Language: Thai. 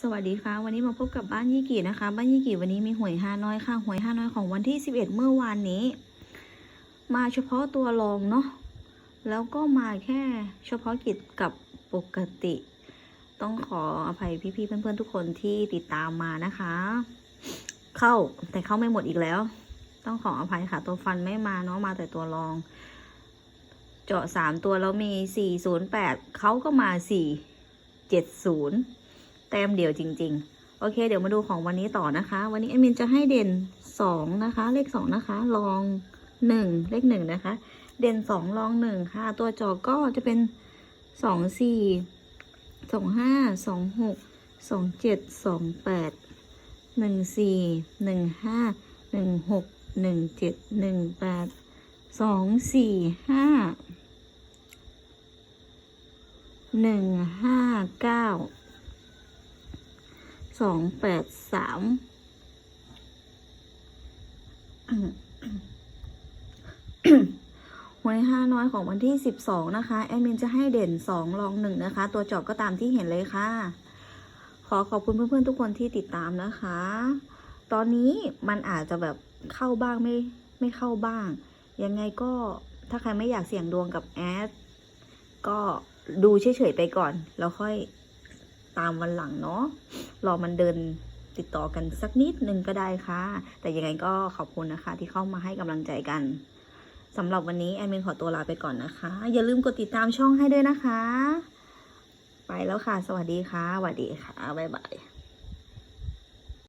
สวัสดีค่ะ วันนี้มาพบกับบ้านยี่กี่นะคะ บ้านยี่กี่วันนี้มีหวยห้าน้อยค่ะหวยห้าน้อยของวันที่11เอ็ดเมื่อวานนี้ มาเฉพาะตัวรองเนาะแล้วก็มาแค่เฉพาะกิจกับปกติ ต้องขออภัยพี่ๆเพื่อนๆทุกคนที่ติดตามมานะคะ เข้าแต่เข้าไม่หมดอีกแล้ว ต้องขออภัยค่ะ ตัวฟันไม่มาเนาะมาแต่ตัวรอง เจาะสามตัวแล้วมีสี่ศูนย์แปดเขาก็มาสี่เจ็ดศูนย์ ต้มเดียวจริง ๆ โอเค เดี๋ยวมาดูของวันนี้ต่อนะคะ วันนี้แอดมินจะให้เด่นสองนะคะ เลขสองนะคะ ลองหนึ่งเลขหนึ่งนะคะ เด่นสองลองหนึ่งค่ะ ตัวจอก็จะเป็นสองสี่สองห้าสองหกสองเจ็ดสองแปดหนึ่งสี่หนึ่งห้าหนึ่งหกหนึ่งเจ็ดหนึ่งแปดสองสี่ห้าหนึ่งห้าเก้า สองแปดสามหวยห้าน้อยของวันที่สิบสองนะคะ แอดมินจะให้เด่นสองรองหนึ่งนะคะ ตัวจอบก็ตามที่เห็นเลยค่ะ ขอขอบคุณเพื่อนๆทุกคนที่ติดตามนะคะ ตอนนี้มันอาจจะแบบเข้าบ้างไม่ไม่เข้าบ้าง ยังไงก็ถ้าใครไม่อยากเสี่ยงดวงกับแอดก็ดูเฉยๆไปก่อน แล้วค่อยตามวันหลังเนาะ รอมันเดินติดต่อกันสักนิดนึงก็ได้ค่ะ แต่ยังไงก็ขอบคุณนะคะ ที่เข้ามาให้กำลังใจกันสำหรับวันนี้แอดมินขอตัวลาไปก่อนนะคะ อย่าลืมกดติดตามช่องให้ด้วยนะคะ ไปแล้วค่ะ สวัสดีค่ะสวัสดีค่ะ บ๊ายบาย